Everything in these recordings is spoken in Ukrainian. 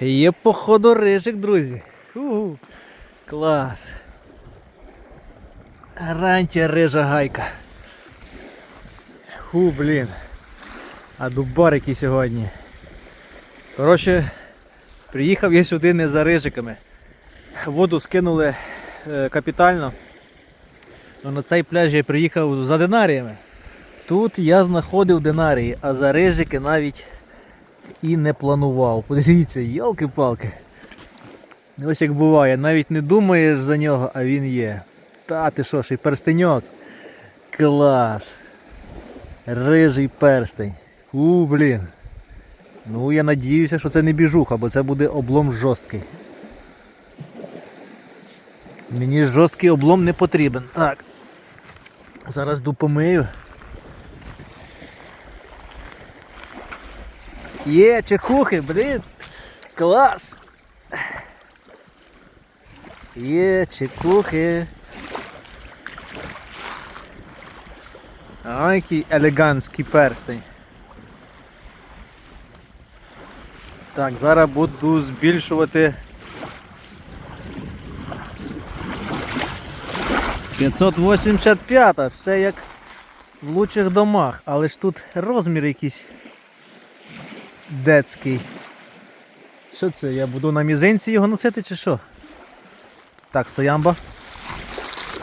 Є походу рижик, друзі. Угу. Клас. Ранче рижа гайка. Ху, блін. А дубар який сьогодні. Коротше, приїхав я сюди не за рижиками. Воду скинули е, капітально. Ну, на цей пляж я приїхав за динаріями. Тут я знаходив динарії, а за рижики навіть і не планував. Подивіться, йолки-палки. Ось як буває, навіть не думаєш за нього, а він є. Та ти що, ще й перстеньок. Клас. Рижий перстень. У, блін. Ну я надіюся, що це не біжуха, бо це буде облом жорсткий. Мені жорсткий облом не потрібен. Так. Зараз допомию. Є, чекухи, блін. Клас. Є, чекухи. Ай, який елегантський перстень. Так, зараз буду збільшувати. 585, все як в лучших домах, але ж тут розмір якийсь детський. Що це? Я буду на мізинці його носити чи що? Так, стоямба.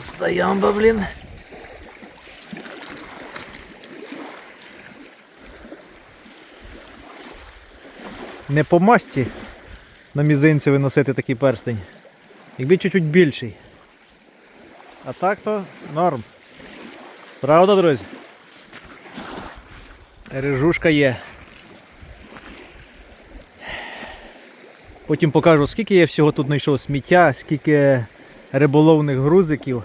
Стоямба, блін. Не по масті на мізинці виносити такий перстень. Якби чуть-чуть більший. А так то норм. Правда, друзі? Режушка є. Потім покажу, скільки я всього тут знайшов сміття, скільки риболовних грузиків,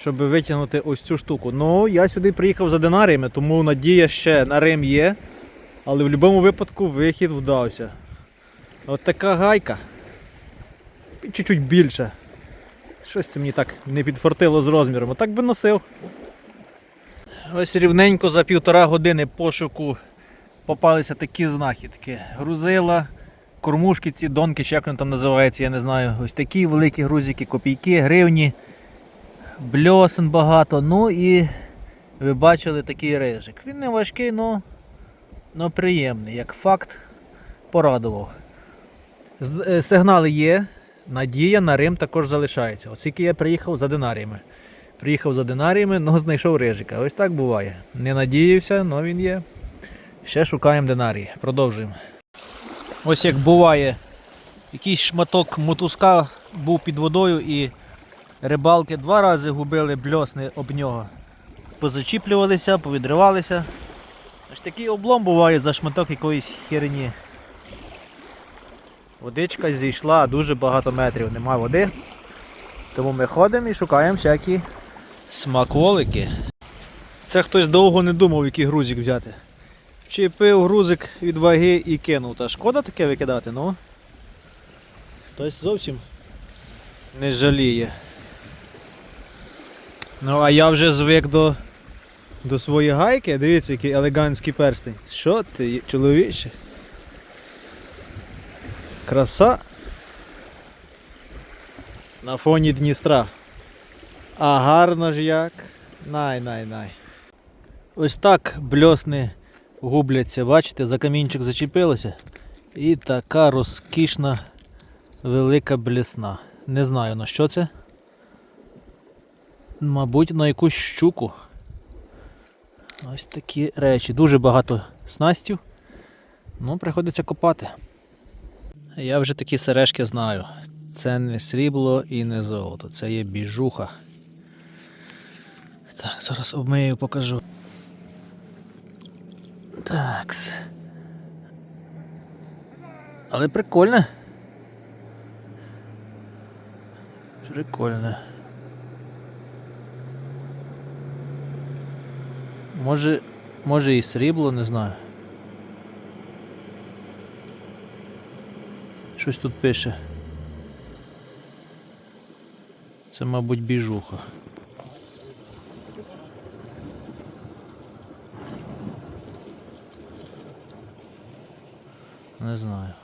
щоб витягнути ось цю штуку. Ну, я сюди приїхав за динаріями, тому надія ще на Рим є. Але в будь-якому випадку вихід вдався. От така гайка. Чуть-чуть більше. Щось це мені так не підфартило з розміром. Отак би носив. Ось рівненько за півтора години пошуку попалися такі знахідки. Грузила, кормушки ці, донки, чи як вони там називаються, я не знаю. Ось такі великі грузики, копійки, гривні, бльосен багато. Ну і ви бачили такий рижик. Він не важкий, але но приємний. Як факт, порадував. Е, Сигнали є. Надія на Рим також залишається. Оскільки я приїхав за динаріями. Приїхав за динаріями, але знайшов рижика. Ось так буває. Не надіявся, але він є. Ще шукаємо динарії. Продовжуємо. Ось як буває, якийсь шматок мотузка був під водою і рибалки два рази губили бльосни об нього. Позачіплювалися, повідривалися. Аж такий облом буває за шматок якоїсь херні. Водичка зійшла дуже багато метрів, нема води. Тому ми ходимо і шукаємо всякі смаколики. Це хтось довго не думав, який грузик взяти. Вчепив грузик від ваги і кинув. Та шкода таке викидати, ну. Хтось зовсім не жаліє. Ну, а я вже звик до, до своєї гайки. Дивіться, який елегантський перстень. Що ти, чоловіче? Краса на фоні Дністра. А гарно ж як. Най-най-най. Ось так бльосни губляться, бачите, за камінчик зачепилося. І така розкішна велика блісна. Не знаю на що це. Мабуть, на якусь щуку. Ось такі речі. Дуже багато снастів. Ну, приходиться копати. Я вже такі сережки знаю. Це не срібло і не золото, це є біжуха. Так, зараз обмию покажу. Такс. Але прикольне. Прикольне. Може, може і срібло, не знаю. Щось тут пише. Це, мабуть, біжуха. Не знаю.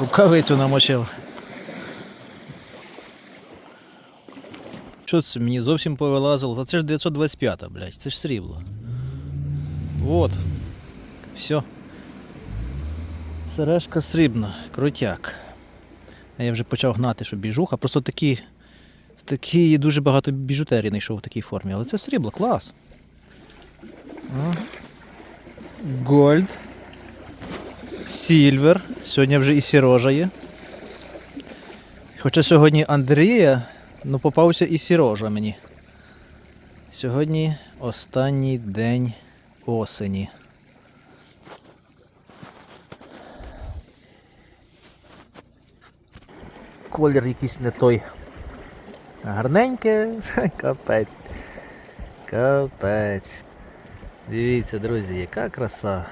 Рукавицю намочив. Що це мені зовсім повилазило? Та це ж 925, блядь, це ж срібло. Вот. Все. Сережка срібна, крутяк. Я вже почав гнати, що біжуха. Просто такі, такі дуже багато біжутерії знайшов в такій формі. Але це срібло, клас. Гольд. Сільвер. Сьогодні вже і сірожа є. Хоча сьогодні Андрія, ну попався і сірожа мені. Сьогодні останній день осені. Колір якийсь не той. Гарненьке, капець. Капець. Дивіться, друзі, яка краса.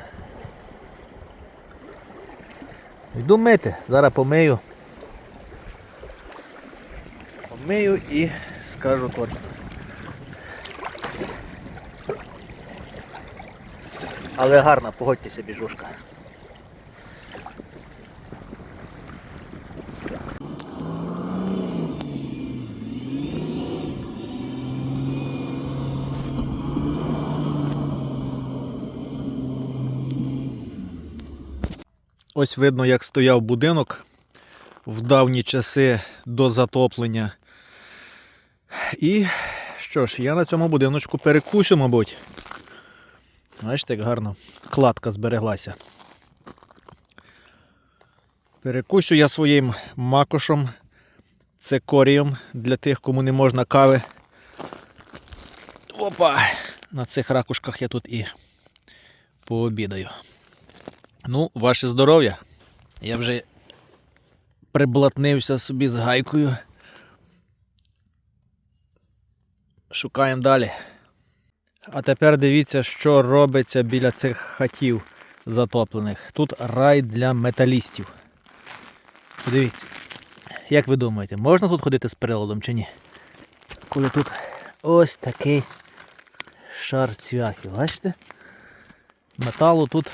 Йду мити, зараз помию. Помию і скажу точно. Але гарна, погодьтеся, біжушка. Ось видно, як стояв будинок в давні часи до затоплення. І що ж, я на цьому будиночку перекусю, мабуть. Бачите, як гарно кладка збереглася. Перекусю я своїм макошом, цикорієм для тих, кому не можна кави. Опа! На цих ракушках я тут і пообідаю. Ну, ваше здоров'я. Я вже приблатнився собі з гайкою. Шукаємо далі. А тепер дивіться, що робиться біля цих хатів затоплених. Тут рай для металістів. Дивіться. Як ви думаєте, можна тут ходити з приладом чи ні? Коли тут ось такий шар цвяхів, бачите? Металу тут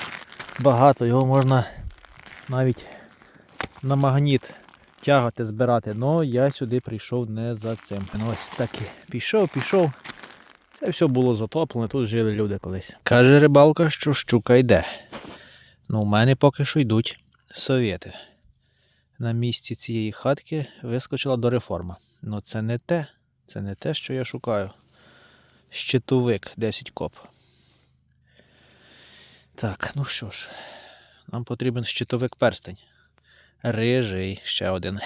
багато, його можна навіть на магніт тягати, збирати. Но я сюди прийшов не за цим. Ось так і пішов, пішов. Це все було затоплено, тут жили люди колись. Каже рибалка, що щука йде. Ну, у мене поки що йдуть совєти. На місці цієї хатки вискочила до реформа. Ну це не те, це не те, що я шукаю. Щитовик 10 коп. Так, ну що ж, нам потрібен щитовик перстень. Рижий ще один.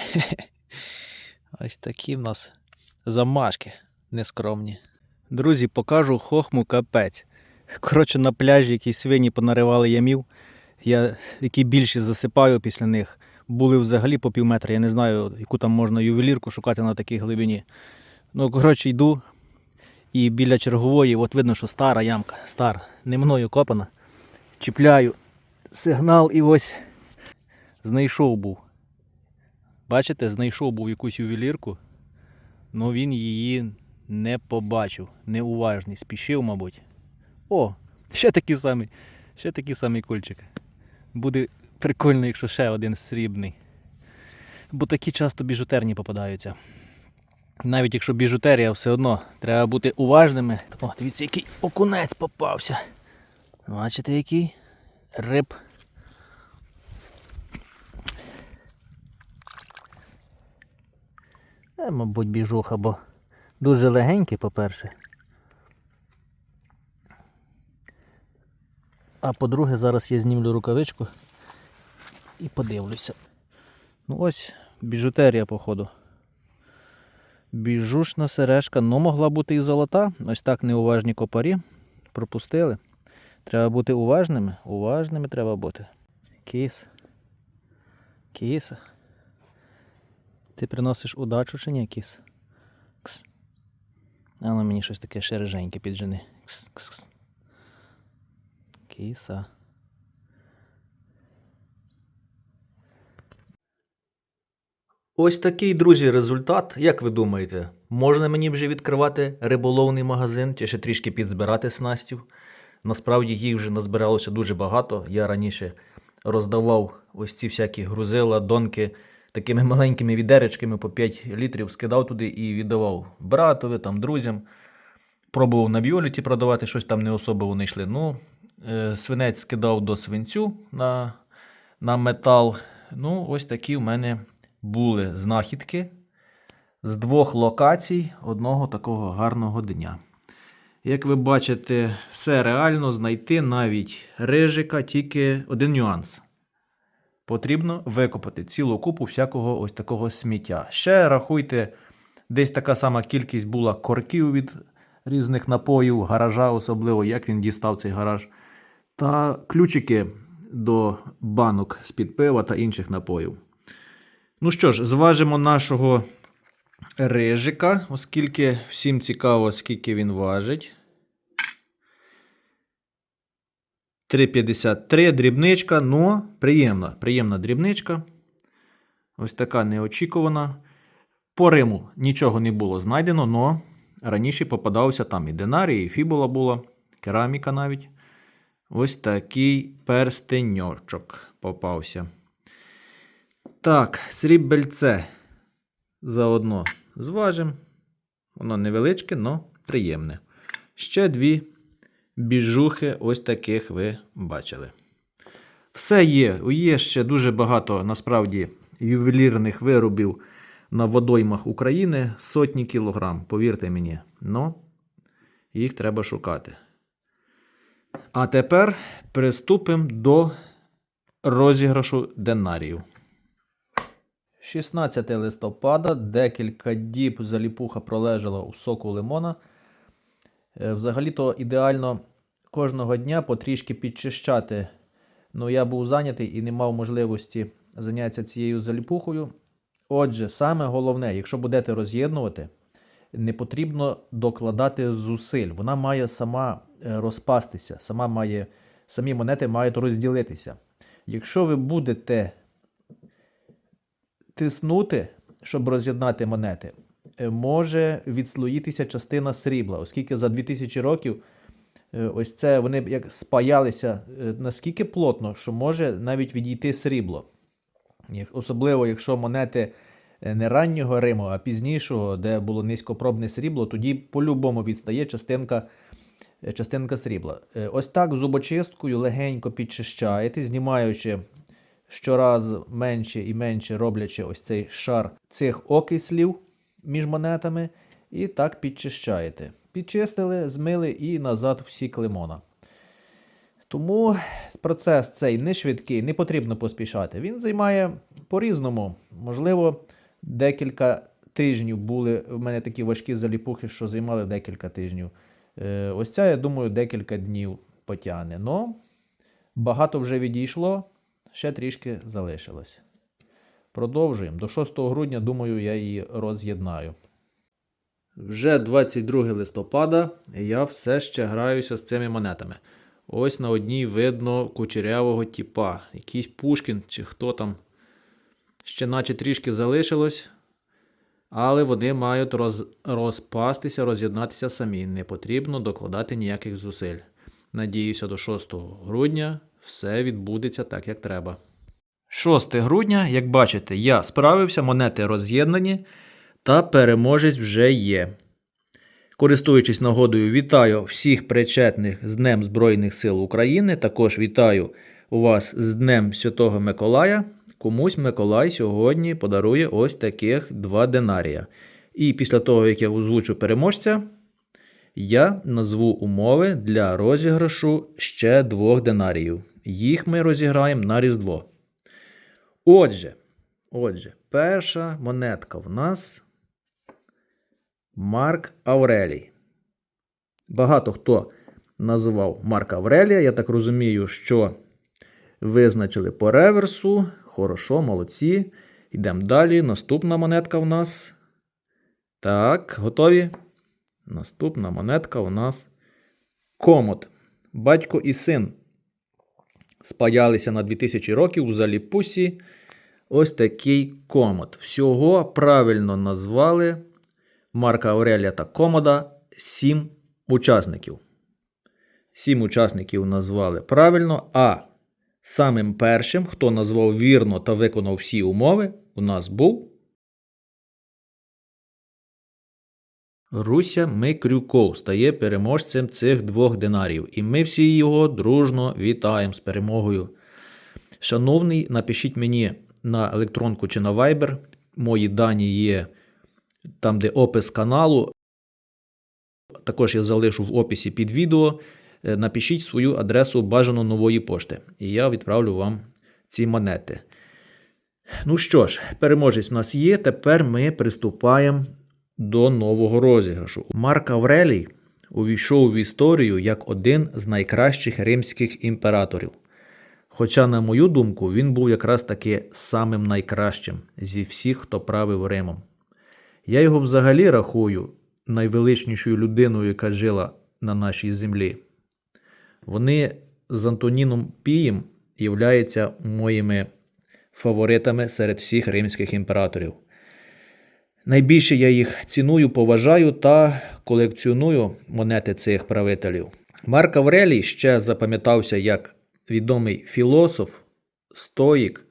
Ось такі в нас замашки нескромні. Друзі, покажу хохму капець. Коротше, на пляжі якісь свині понаривали ямів. Я які більші засипаю після них. Були взагалі по пів метра. Я не знаю, яку там можна ювелірку шукати на такій глибині. Ну, коротше, йду. І біля чергової, от видно, що стара ямка, стара, не мною копана. Чіпляю сигнал і ось знайшов був. Бачите, знайшов був якусь ювелірку, але він її не побачив, неуважний, спішив, мабуть. О, ще такий самий, ще такий самий кульчик. Буде прикольно, якщо ще один срібний. Бо такі часто біжутерні попадаються. Навіть якщо біжутерія, все одно треба бути уважними. О, дивіться, який окунець попався. Бачите, який риб. Е, мабуть, біжуха, бо дуже легенький, по-перше. А по-друге, зараз я знімлю рукавичку і подивлюся. Ну ось, біжутерія, походу. Біжушна сережка, ну могла бути і золота. Ось так неуважні копарі. Пропустили. Треба бути уважними. Уважними треба бути. Кіс. Кіс. Ти приносиш удачу чи ні, кіс? Кс. Але мені щось таке шереженьке піджени. Кс, кс, кс. Кіса. Ось такий, друзі, результат. Як ви думаєте, можна мені вже відкривати риболовний магазин чи ще трішки підзбирати снастів? Насправді їх вже назбиралося дуже багато. Я раніше роздавав ось ці всякі грузила, донки такими маленькими відеречками по 5 літрів, скидав туди і віддавав братові, там, друзям. Пробував на Віоліті продавати, щось там не особо вони йшли. Ну, е, свинець скидав до свинцю на, на метал. Ну, ось такі в мене були знахідки з двох локацій одного такого гарного дня. Як ви бачите, все реально знайти навіть рижика, тільки один нюанс. Потрібно викопати цілу купу всякого ось такого сміття. Ще рахуйте, десь така сама кількість була корків від різних напоїв, гаража, особливо, як він дістав цей гараж. Та ключики до банок з-під пива та інших напоїв. Ну що ж, зважимо нашого рижика, оскільки всім цікаво, скільки він важить. 3,53 дрібничка, ну, приємна, приємна дрібничка. Ось така неочікувана. По Риму нічого не було знайдено, але раніше попадався там і динарій, і фібула була, кераміка навіть. Ось такий перстеньочок попався. Так, срібельце заодно зважимо. Воно невеличке, але приємне. Ще дві біжухи, ось таких ви бачили. Все є. Є ще дуже багато насправді ювелірних виробів на водоймах України. Сотні кілограм, повірте мені. Но їх треба шукати. А тепер приступимо до розіграшу динарію. 16 листопада, декілька діб заліпуха пролежала у соку лимона. Е, Взагалі-то ідеально кожного дня потрішки підчищати. Ну, я був зайнятий і не мав можливості зайнятися цією заліпухою. Отже, саме головне, якщо будете роз'єднувати, не потрібно докладати зусиль. Вона має сама е, розпастися, сама має, самі монети мають розділитися. Якщо ви будете тиснути, щоб роз'єднати монети, е, може відслоїтися частина срібла, оскільки за 2000 років е, ось це вони як спаялися е, наскільки плотно, що може навіть відійти срібло. Особливо, якщо монети не раннього Риму, а пізнішого, де було низькопробне срібло, тоді по-любому відстає частинка, частинка срібла. Ось так зубочисткою легенько підчищаєте, знімаючи щораз менше і менше роблячи ось цей шар цих окислів між монетами, і так підчищаєте. Підчистили, змили і назад всі лимона. Тому процес цей не швидкий, не потрібно поспішати. Він займає по-різному. Можливо, декілька тижнів були в мене такі важкі заліпухи, що займали декілька тижнів. Е, Ось ця, я думаю, декілька днів потягне. Но багато вже відійшло, ще трішки залишилось. Продовжуємо. До 6 грудня, думаю, я її роз'єднаю. Вже 22 листопада я все ще граюся з цими монетами. Ось на одній видно кучерявого тіпа. Якийсь Пушкін чи хто там. Ще наче трішки залишилось. Але вони мають роз... розпастися, роз'єднатися самі. Не потрібно докладати ніяких зусиль. Надіюся, до 6 грудня все відбудеться так, як треба. 6 грудня, як бачите, я справився, монети роз'єднані, та переможець вже є. Користуючись нагодою, вітаю всіх причетних з Днем Збройних сил України. Також вітаю вас з Днем Святого Миколая. Комусь Миколай сьогодні подарує ось таких два динарія. І після того, як я озвучу переможця, я назву умови для розіграшу ще двох динаріїв. Їх ми розіграємо на Різдво. Отже, отже, перша монетка в нас Марк Аврелій. Багато хто називав Марка Аврелія. Я так розумію, що визначили по реверсу. Хорошо, молодці. Йдемо далі. Наступна монетка в нас. Так, готові? Наступна монетка у нас Комод. Батько і син спаялися на 2000 років у Заліпусі. Ось такий комод. Всього правильно назвали Марка Аурелія та Комода сім учасників. Сім учасників назвали правильно, а Самим першим, хто назвав вірно та виконав всі умови, у нас був Руся Микрюков стає переможцем цих двох динарів, і ми всі його дружно вітаємо з перемогою. Шановний, напишіть мені на електронку чи на Viber. Мої дані є там, де опис каналу. Також я залишу в описі під відео. Е, Напишіть свою адресу бажано нової пошти, і я відправлю вам ці монети. Ну що ж, переможець у нас є. Тепер ми приступаємо до нового розіграшу. Марк Аврелій увійшов в історію як один з найкращих римських імператорів. Хоча, на мою думку, він був якраз таки самим найкращим зі всіх, хто правив Римом. Я його взагалі рахую найвеличнішою людиною, яка жила на нашій землі. Вони з Антоніном Пієм являються моїми фаворитами серед всіх римських імператорів. Найбільше я їх ціную, поважаю та колекціоную монети цих правителів. Марк Аврелій ще запам'ятався як відомий філософ, стоїк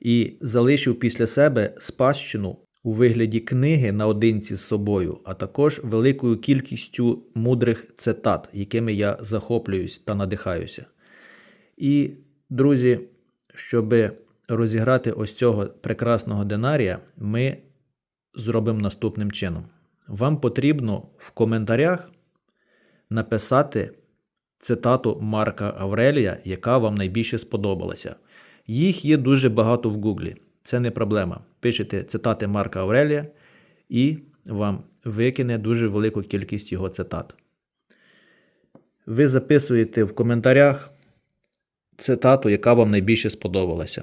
і залишив після себе спадщину у вигляді книги наодинці з собою, а також великою кількістю мудрих цитат, якими я захоплююсь та надихаюся. І, друзі, щоб розіграти ось цього прекрасного динарія, ми зробимо наступним чином. Вам потрібно в коментарях написати цитату Марка Аврелія, яка вам найбільше сподобалася. Їх є дуже багато в Гуглі. Це не проблема. Пишете цитати Марка Аврелія і вам викине дуже велику кількість його цитат. Ви записуєте в коментарях цитату, яка вам найбільше сподобалася.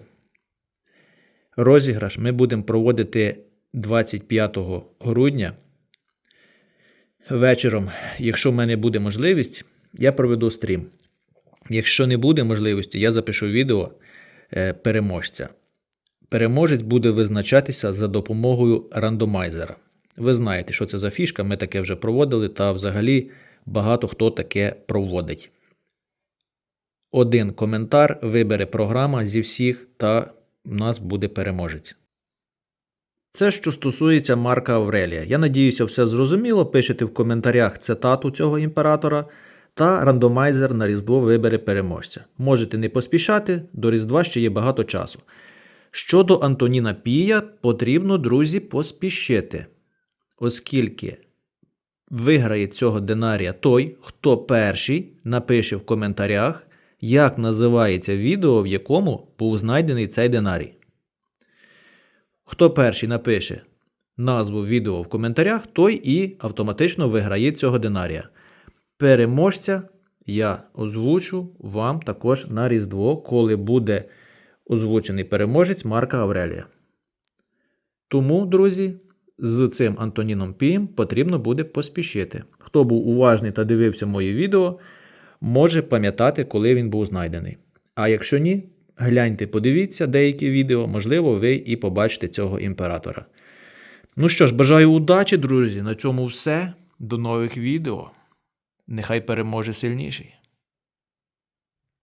Розіграш ми будемо проводити 25 грудня. Вечором, якщо в мене буде можливість, я проведу стрім. Якщо не буде можливості, я запишу відео е, переможця. Переможець буде визначатися за допомогою рандомайзера. Ви знаєте, що це за фішка, ми таке вже проводили, та взагалі багато хто таке проводить. Один коментар вибере програма зі всіх, та в нас буде переможець. Це що стосується Марка Аврелія. Я надіюся, все зрозуміло. Пишете в коментарях цитату цього імператора, та рандомайзер на Різдво вибере переможця. Можете не поспішати, до Різдва ще є багато часу. Щодо Антоніна Пія, потрібно, друзі, поспішити, оскільки виграє цього динарія той, хто перший напише в коментарях, як називається відео, в якому був знайдений цей динарій. Хто перший напише назву відео в коментарях, той і автоматично виграє цього динарія. Переможця я озвучу вам також на Різдво, коли буде озвучений переможець Марка Аврелія. Тому, друзі, з цим Антоніном Пієм потрібно буде поспішити. Хто був уважний та дивився моє відео, може пам'ятати, коли він був знайдений. А якщо ні, гляньте, подивіться деякі відео, можливо, ви і побачите цього імператора. Ну що ж, бажаю удачі, друзі. На цьому все. До нових відео. Нехай переможе сильніший.